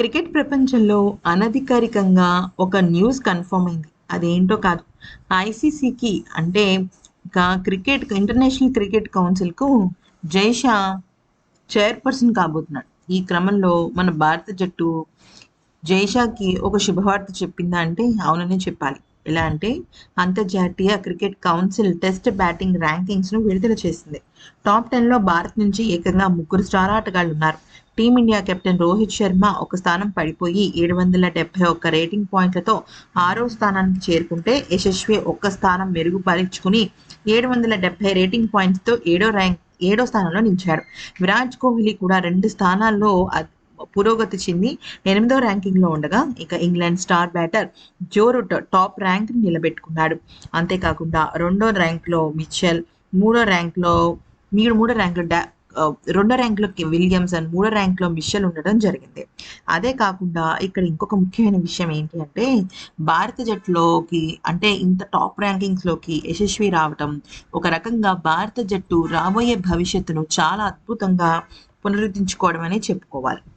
Cricket ప్రపంచంలో అనధికారికంగా ఒక న్యూస్ కన్ఫర్మ్ అయింది. అదేంటో కాదు. ఐసీసీకి అంటే ఇంకా క్రికెట్ ఇంటర్నేషనల్ క్రికెట్ కౌన్సిల్కు జైషా చైర్పర్సన్ కాబోతున్నాడు. ఈ క్రమంలో మన భారత జట్టు జైషాకి ఒక శుభవార్త చెప్పిందా అంటే అవుననే చెప్పాలి. ఎలా అంటే అంతర్జాతీయ క్రికెట్ కౌన్సిల్ టెస్ట్ బ్యాటింగ్ ర్యాంకింగ్స్ను విడుదల చేసింది. టాప్ టెన్లో భారత్ నుంచి ఏకంగా ముగ్గురు స్టార్ ఆటగాళ్ళు ఉన్నారు. టీమిండియా కెప్టెన్ రోహిత్ శర్మ ఒక స్థానం పడిపోయి ఏడు వందల డెబ్బై ఒక్క రేటింగ్ పాయింట్లతో ఆరో స్థానానికి చేరుకుంటే యశస్వి ఒక్క స్థానం మెరుగుపరుచుకుని ఏడు వందల డెబ్బై రేటింగ్ పాయింట్స్తో ఏడో ర్యాంక్ ఏడో స్థానంలో నిలిచాడు. విరాట్ కోహ్లీ కూడా రెండు స్థానాల్లో పురోగతి చెంది ఎనిమిదో ర్యాంకింగ్లో ఉండగా ఇక England star batter Joe Root top rank నిలబెట్టుకున్నాడు. అంతేకాకుండా రెండో ర్యాంక్లో మిచెల్ మూడో ర్యాంక్లో మీరు మూడో ర్యాంక్లో డా రెండో రెండో ర్యాంక్లో విలియమ్స్ అండ్ మూడో ర్యాంక్లో మిషల్ ఉండడం జరిగింది. అదే కాకుండా ఇక్కడ ఇంకొక ముఖ్యమైన విషయం ఏంటి అంటే భారత జట్టులోకి అంటే ఇంత టాప్ ర్యాంకింగ్స్లోకి యశస్వి రావటం ఒక రకంగా భారత జట్టు రాబోయే భవిష్యత్తును చాలా అద్భుతంగా పునరుద్ధరించుకోవడం అనే చెప్పుకోవాలి.